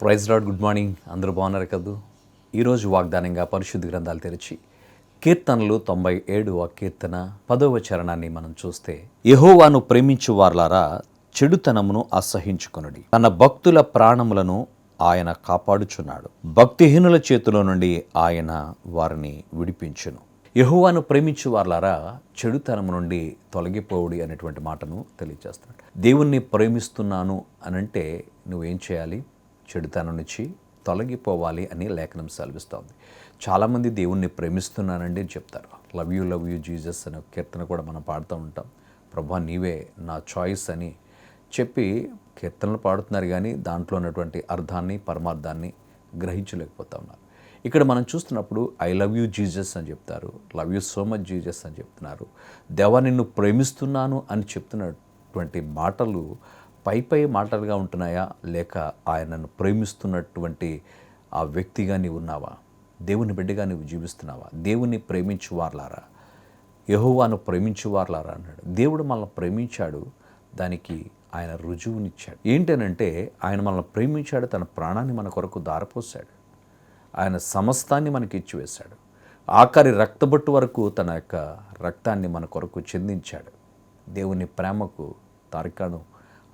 Praise lord good morning. అందరూ బాగున్నారు కదూ? ఈరోజు వాగ్దానంగా పరిశుద్ధ గ్రంథాలు తెరిచి కీర్తనలు తొంభై ఏడవ కీర్తన పదవ చరణాన్ని మనం చూస్తే యహోవాను ప్రేమించు వార్లారా చెడుతనమును అసహించుకొనుడి. తన భక్తుల ప్రాణములను ఆయన కాపాడుచున్నాడు. భక్తిహీనుల చేతిలో నుండి ఆయన వారిని విడిపించును. యహువాను ప్రేమించు వార్లారా చెడుతనము నుండి తొలగిపోవుడి అనేటువంటి మాటను తెలియజేస్తాడు దేవుణ్ణి ప్రేమిస్తున్నాను అనంటే నువ్వేం చేయాలి? చెడుతనం నుంచి తొలగిపోవాలి అని లేఖనం సెలవిస్తోంది. చాలామంది దేవుణ్ణి ప్రేమిస్తున్నానండి అని చెప్తారు. Love you love you Jesus అనే కీర్తన కూడా మనం పాడుతూ ఉంటాం. ప్రభా నీవే నా చాయిస్ అని చెప్పి కీర్తనలు పాడుతున్నారు కానీ దాంట్లో ఉన్నటువంటి అర్థాన్ని పరమార్థాన్ని గ్రహించలేకపోతా ఉన్నారు. ఇక్కడ మనం చూస్తున్నప్పుడు ఐ లవ్ యూ జీజస్ అని చెప్తారు love you so much Jesus అని చెప్తున్నారు. దేవా నిన్ను ప్రేమిస్తున్నాను అని చెప్తున్నటువంటి మాటలు పై పై మాటలుగా ఉంటున్నాయా? లేక ఆయనను ప్రేమిస్తున్నటువంటి ఆ వ్యక్తిగా నీవు ఉన్నావా? దేవుని బిడ్డగా నీవు జీవిస్తున్నావా? దేవుని ప్రేమించువార్లారా? యహోవాను ప్రేమించువార్లారా అన్నాడు. దేవుడు మనల్ని ప్రేమించాడు దానికి ఆయన రుజువునిచ్చాడు. ఏంటనంటే ఆయన మనల్ని ప్రేమించాడు తన ప్రాణాన్ని మన కొరకు దారపోశాడు. ఆయన సమస్తాన్ని మనకి ఇచ్చివేశాడు. ఆఖరి రక్తబొట్టు వరకు తన యొక్క రక్తాన్ని మన కొరకు చెందించాడు. దేవుని ప్రేమకు తారికాను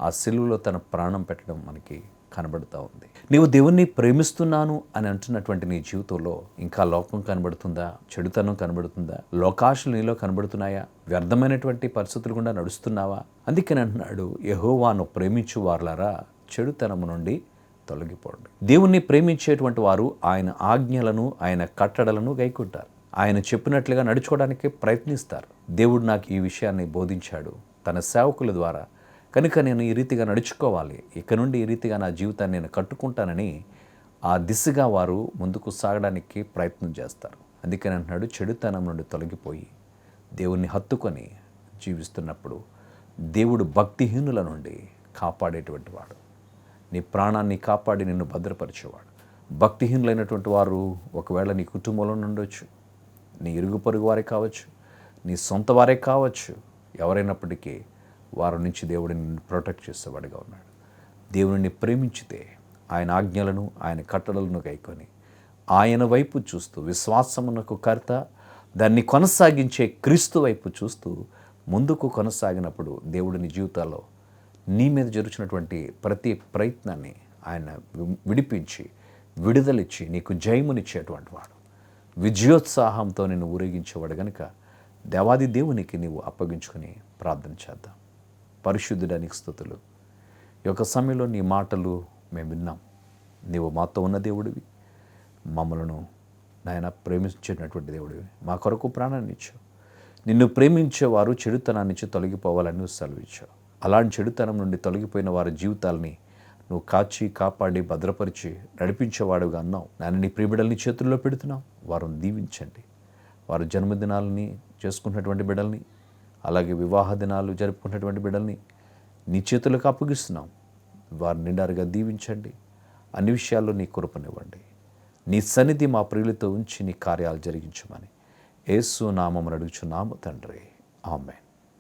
ఆ సిలువలో తన ప్రాణం పెట్టడం మనకి కనబడుతూ ఉంది. నీవు దేవుణ్ణి ప్రేమిస్తున్నాను అని అంటున్నటువంటి నీ జీవితంలో ఇంకా లోకం కనబడుతుందా? చెడుతనం కనబడుతుందా? లోకాశలు నీలో కనబడుతున్నాయా? వ్యర్థమైనటువంటి పరిస్థితులు గుండా నడుస్తున్నావా? అందుకని అంటున్నాడు యహోవాను ప్రేమించు వారులారా చెడుతనము నుండి తొలగిపోండి. దేవుణ్ణి ప్రేమించేటువంటి వారు ఆయన ఆజ్ఞలను ఆయన కట్టడలను గైకుంటారు. ఆయన చెప్పినట్లుగా నడుచుకోవడానికి ప్రయత్నిస్తారు. దేవుడు నాకు ఈ విషయాన్ని బోధించాడు. తన సేవకుల ద్వారా కనుక నేను ఈ రీతిగా నడుచుకోవాలి ఇక నుండి ఈ రీతిగా నా జీవితాన్ని నేను కట్టుకుంటానని ఆ దిశగా వారు ముందుకు సాగడానికి ప్రయత్నం చేస్తారు. అందుకని అంటున్నాడు చెడుతనం నుండి తొలగిపోయి దేవుణ్ణి హత్తుకొని జీవిస్తున్నప్పుడు దేవుడు భక్తిహీనుల నుండి కాపాడేటువంటి వాడు. నీ ప్రాణాన్ని కాపాడి నిన్ను భద్రపరిచేవాడు. భక్తిహీనులైనటువంటి వారు ఒకవేళ నీ కుటుంబంలో ఉండొచ్చు నీ ఇరుగు పొరుగు వారే కావచ్చు నీ సొంత వారే కావచ్చు ఎవరైనప్పటికీ వారి నుంచి దేవుడిని ప్రొటెక్ట్ చేసేవాడిగా ఉన్నాడు. దేవుడిని ప్రేమించితే ఆయన ఆజ్ఞలను ఆయన కట్టడలను కైకొని ఆయన వైపు చూస్తూ విశ్వాసమునకు కర్త దాన్ని కొనసాగించే క్రీస్తు వైపు చూస్తూ ముందుకు కొనసాగినప్పుడు దేవుడిని జీవితాల్లో నీ మీద జరుగుతున్నటువంటి ప్రతి ప్రయత్నాన్ని ఆయన వి- విడిపించి విడుదలిచ్చి నీకు జయమునిచ్చేటువంటి వాడు. విజయోత్సాహంతో నిన్ను ఊరేగించేవాడు గనుక దేవాది దేవునికి నీవు అప్పగించుకొని ప్రార్థన చేద్దాం. పరిశుద్ధుడానికి స్థుతులు. ఈ యొక్క సమయంలో నీ మాటలు మేము విన్నాం. నీవు మాతో ఉన్న దేవుడివి. మమ్మలను నాయన ప్రేమించేటటువంటి దేవుడివి. మా కొరకు ప్రాణాన్ని ఇచ్చావు. నిన్ను ప్రేమించేవారు చెడుతనాన్ని నుంచి తొలగిపోవాలని సెలవిచ్చావు. అలాంటి చెడుతనం నుండి తొలగిపోయిన వారి జీవితాల్ని నువ్వు కాచి కాపాడి భద్రపరిచి నడిపించేవాడుగా అన్నావు. నేను నీ ప్రియబిడల్ని చేతుల్లో పెడుతున్నావు. వారిని దీవించండి. వారు జన్మదినాలని చేసుకున్నటువంటి బిడ్డల్ని అలాగే వివాహ దినాలు జరుపుకున్నటువంటి బిడ్డల్ని నీ చేతులకు అప్పగిస్తున్నాం. వారిని నిండారుగా దీవించండి. అన్ని విషయాల్లో నీ కృపనివ్వండి. నీ సన్నిధి మా ప్రియులతో ఉంచి నీ కార్యాలు జరిగించమని ఏసు నామం అడుగుచున్నాము తండ్రి. ఆమెన్.